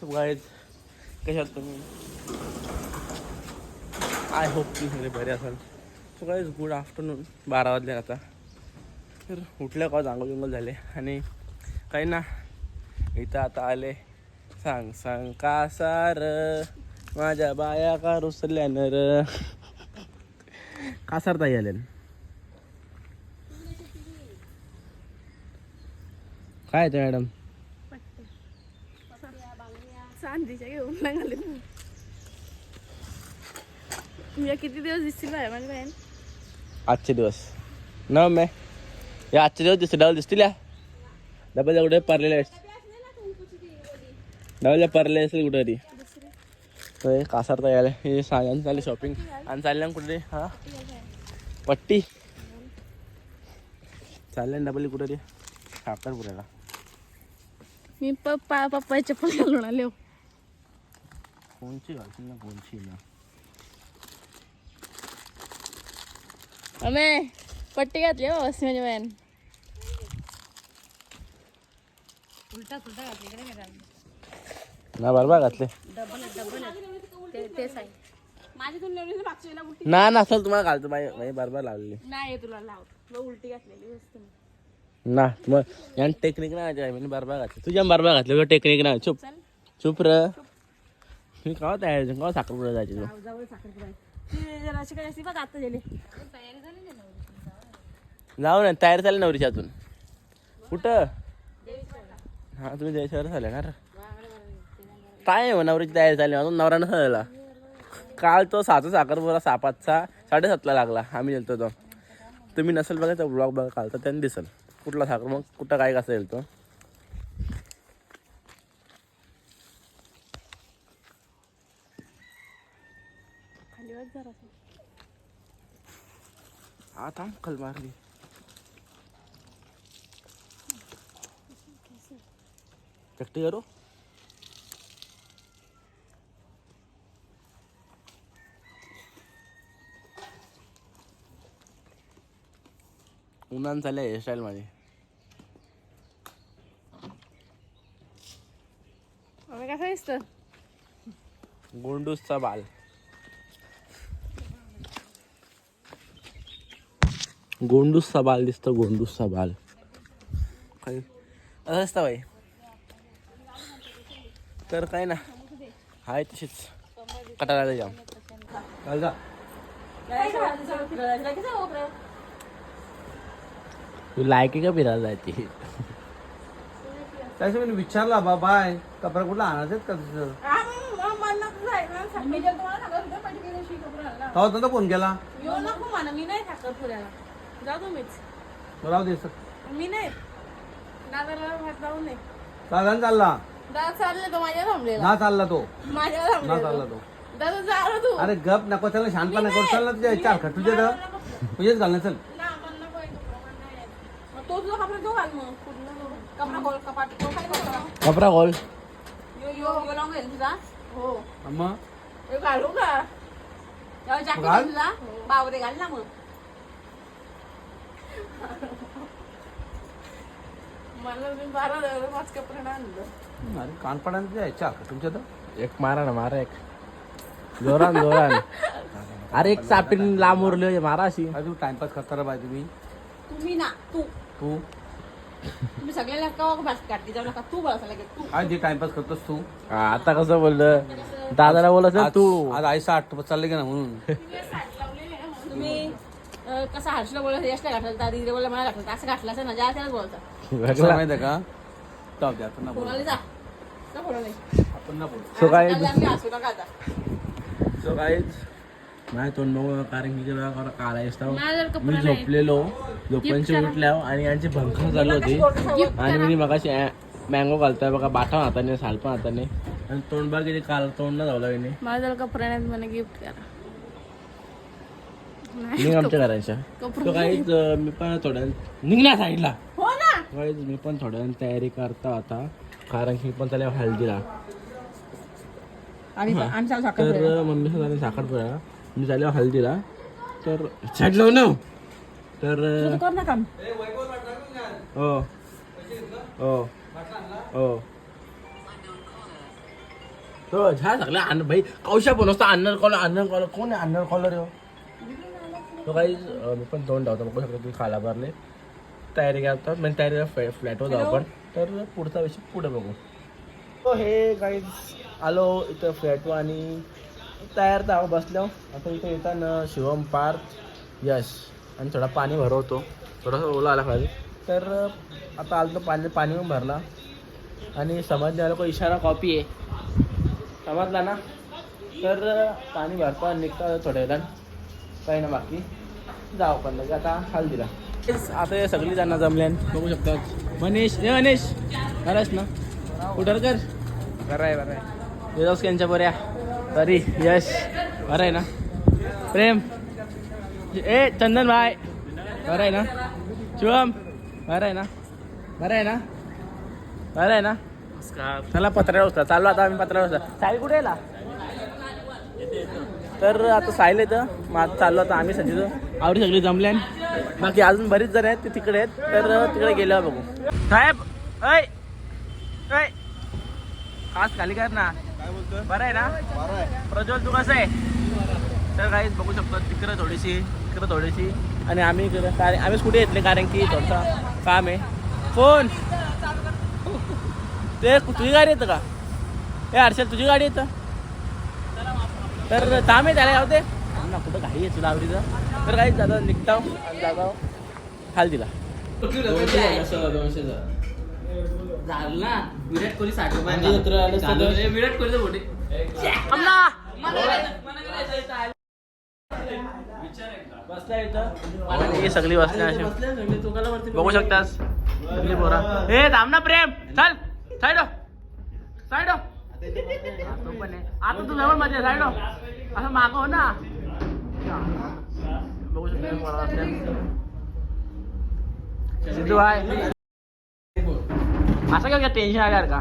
सब guys कशात तुम्ही? I hope तुम्ही सगळे बरे असाल. सो गाईज गुड आफ्टरनून बारा वाजले आता. तर उठल्या का जांगल जुंगल झाले. आणि काही ना इथं आता आले. सांग सांग का सार? माझ्या बाया का रुसल्यान र? कासार ताई आले काय ते मॅडम? चांदीच्या घेऊन लागले मी किती दिवस दिसतील बाय माझी बहीण? आजचे दिवस. न मे. या आजचे दिवस दिसते डबल दिसतील या. डबल कुठे परलेले आहेत. डबल परले असेल कुठे तरी तर कासार तयार आहे हे साड्यांनी चालली शॉपिंग आणि चालल्या ना कुठे हा. पट्टी. चालल्या डबल कुठे तरी साखरपुऱ्याला मी पप्पा पप्पा चप्पल घालून आले हो. कोणची घालशील ना कोणची ना. अमे पट्टी घातली हो बस माझी बहीण ना बरोबर घातले. तेच आहे. माझ्यातून नवीन मागच्या उलटी ना नसल तुम्हाला घालतो बाई बरोबर लावलेली. नाही तुला लाव. तुला उलटी घातलेली वस्तू ना यान टेक्निक नाही बरोबर घातली. तुझ्या बरोबर घातलं टेक्निक नाही. चुप. चल. चुप र मी कवा तयार कवा साखरपुडा जायची तू जवळ साखरपुडा अशी काय बघ आता गेले जाऊ ना तयार झाले नवरीच्या अजून कुठं हा तुम्ही देशावर झाले ना. काय आहे मग नवरीची तयारी झाली अजून नवरा नसा झाला काल तो साचा साखरपुरा सापाचा साडेसातला लागला आम्ही गेलतो तो तुम्ही नसेल बघा ब्लॉग बघा काल तर त्यांनी दिसल कुठला साखर मग कुठं काय कसं येईल तो खाली वाज जरा हा थांब कल मारली. चट्टी करू? उन्हान चालल्या हेअरस्टाईल माझी कसं दिसतं गोंडूसचा बाल. गोंडूसचा बाल दिसतो गोंडूसचा बाल. काय? असं असतं बाई. तर काय ना हाय तशीच. कटाला जाम. चाल जा तू लायकी का फिरायला जायची? त्याच्या मी विचारला बा बाय कपडा कुठला आणायचे का तुझं. तेव्हा नंतर फोन केला येऊ नको म्हणा मी नाही साखरपुड्याला जाऊ तुम्हीच राहू दे मी नाही. दादाला नाही साधारण चालला. दादा चालले तो माझ्या थांबलेला. ना चालला तो. माझ्या ना थांबलेला चालला तो. दादा जा रे तू. अरे गप नको त्याला शांतपणा करू. चाल ना तुझ्या चार खट तुझ्या तर. तुझेच चल. ना मला नको आहे कपडा, मला नाही येत. मग तो तुझा कपडा तो घाल मग. कुठला तो? कपडा खोल कपाट. तो खाली खोल कपडा. यो यो यो लावून घेईल तुझा. हो. मग? हे घालू का? घाल. तुझा बावरे घाल ना मग. मला मी बारा हजार पाच कपडे नाही आणलं अरे तुमच्या तर? एक मारा ना मारा एक. जोरान जोरान. अरे एक चापीन लांब उरले मारा अशी तू टाइमपास करता रे बाय तुम्ही. तुम्ही ना तू. तू? तुम्ही सगळ्याला का भास काढते जाऊ नका. तू बळसा लागेल तू. आज जे टाइमपास करतोस तू. हा, आता कसं बोललं? दादाला बोलत आज- तू. आज आई आठ चालले का ना म्हणून कसं हर्षला बोलत घातलं तर दिदीला बोलला मला घातलं. असं घातलं असं ना ज्या त्यालाच बोलता. कसं माहिती आहे का? जाऊ दे आपण ना बोलू. कोणाला जा? का बोलू नाही आपण ना बोलू. सो काय आज आम्ही हसू नका आता. सो काहीच नाही तोंड बघू कारण की जेव्हा मी नाही. झोपलेलो. झोपांची उठल्या आणि यांची भंकर चालू होती. आणि मी मगाशी मँगो घालतोय बघा बाटा हाताने सालपा हाताने. आणि तोंड बघ किती काल तोंड न धावला मी माझ्या कपडे नाही मला गिफ्ट करा. निघ आमच्या घराच्या तो काहीच मी पण थोड्या निघण्या साईडला हो ना काहीच मी पण थोड्या तयारी करता आता कारण की पण त्याला हळदीला तर मम्मी झाले साखरपुडा मी झाले हल्दीला तर साईड लावून ना तर कर ना काम हो हो हो तो झा सगळं अन्न भाई कौशा पण असतो अन्नर कॉलर अन्नर कॉलर कोण आहे अन्नर कॉलर हो तो काही मी पण दोन धावतो बघू शकतो तुम्ही खाला भरले तयारी करतात म्हणजे तयारी फ्लॅ फ्लॅटवर जाऊ आपण. तर पुढचा विषय पुढे बघू. तो हे काही आलो इथं फ्लॅटवर आणि तयार तर बसलो. आता इथं येताना शिवम पार्थ यश आणि थोडा पाणी भरवतो. थोडासा ओला आला खाली. तर आता आलं तर पाणी पाणी पण भरला. आणि समजले आलं इशारा कॉपी आहे. समजला ना? तर पाणी भरतो आणि निघतो थोड्या वेळात काही ना बाकी. जाऊ पण लगे आता हाल दिला आता हे सगळी जण जमल्यान बघू शकतात मनीष हे मनीष बराच ना? उठरकर बरं आहे बरं आहे. येतोस यांच्या बऱ्या तरी यश. बरं आहे ना? प्रेम. ए चंदन भाई. बरं आहे ना? शिवम बरं आहे ना? बरं आहे ना? बरं आहे ना? चला पत्र्यावर होता चालू आता आम्ही पत्र्यावर होता साहिल कुठे येला तर आता साहिल येतं मग आता चाललो आता आम्ही संजीचं. आवडी सगळी जमल्यान बाकी अजून बरीच जण आहेत ते तिकडे आहेत. तर तिकडे गेल्यावर बघू. साहेब ऐ ऐ. खास खाली कर ना. बरं आहे ना? प्रज्वल तू कसं आहे? तर काहीच बघू शकतो तिकडं थोडीशी तिकडं थोडीशी. आणि आम्ही इकडं कारण आम्हीच कुठे येतले कारण की थोडसा काम आहे. फोन ते तुझी गाडी येतं का? ए हर्षल तुझी गाडी येतं? तर थांब आहे त्याला जाऊ दे थांब ना कुठं घाई आहे तुला आवडीचं तर काहीच दादा निघताव आणि जागा खाल दिला. झालं. ना विराट कोहली साठ सगळं. रे, विराट कोहलीचं मोठे बसला इथं. आणि हे सगळी बसल्या अशी. बघू शकतास. हे थांब ना प्रेम. चल. साईडो. साईडो. तो पण आहे. आता तू जवळमध्ये राहिलो असं मागव ना. बघू शकतो सिद्धू आहे असं काय टेन्शन आल्यावर का?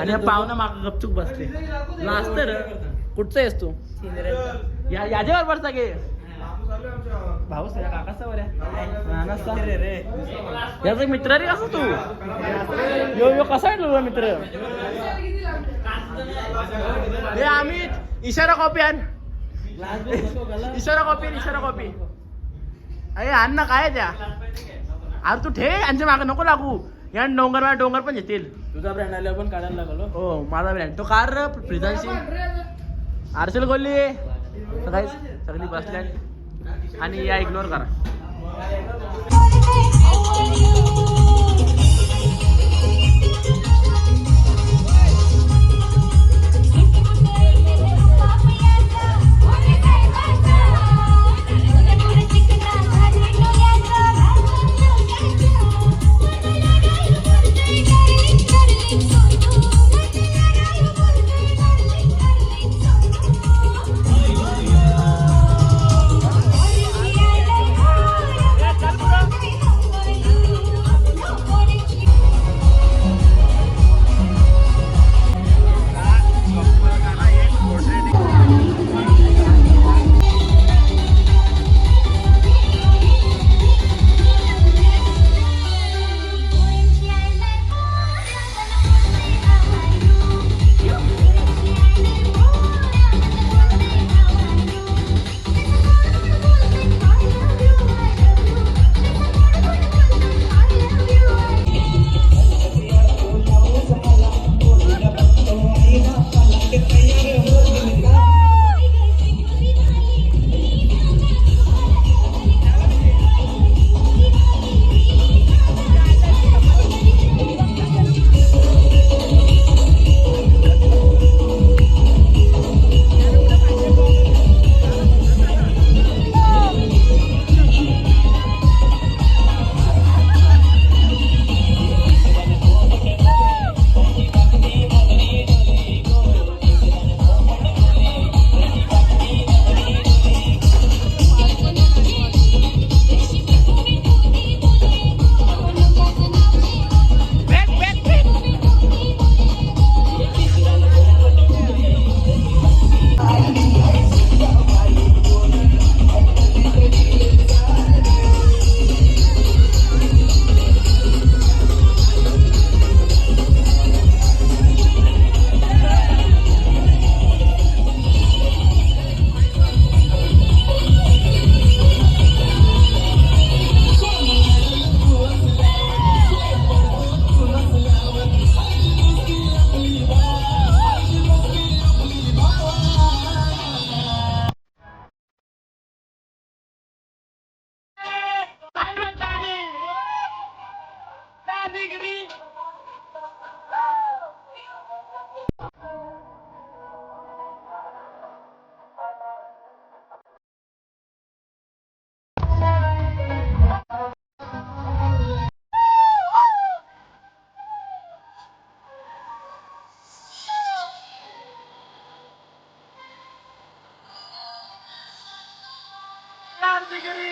आणि पाहुणा माग गपचूप बसते नाचत र कुठचं आहेस तू? या याच्यावर पडता गे भाऊ सगळ्या काकाचा बऱ्या रे रे. याचा एक मित्र रे कसं तू? यो यो कसा आहे तुझा मित्र? हे अमित इशारा कॉपी आण. इशारा कॉपी इशारा कॉपी अरे आण ना काय आहे त्या? अरे तू ठे यांच्या मागे नको लागू. या डोंगर मला डोंगर पण येतील. तुझा ब्रँड आल्यावर पण काढायला लागलो. हो माझा ब्रँड तो कार फ्रिजांशी आरसेल गोल्ली सगळी सगळी बसल्या. आणि या इग्नोर करा. Bye.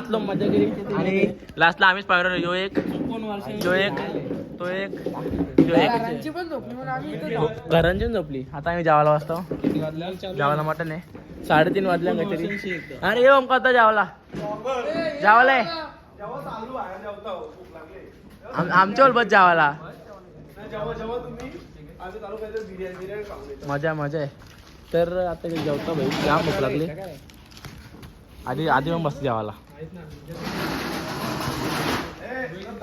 नाचलो मजा केली. आणि लास्टला आम्हीच पाहिलं यो एक. जो एक तो एक जो एक. घरांची झोपली आता आम्ही जेवायला वाजतो. जेवायला मटन आहे. साडेतीन वाजल्या काहीतरी. अरे ये ओमका आता जेवायला. जेवायला आहे आम- आमच्या बस जेवायला. मजा मजा आहे. तर आता जेवता भाई. जाम भूक लागली. आधी आधी मग मस्त जेवायला. आहेत ना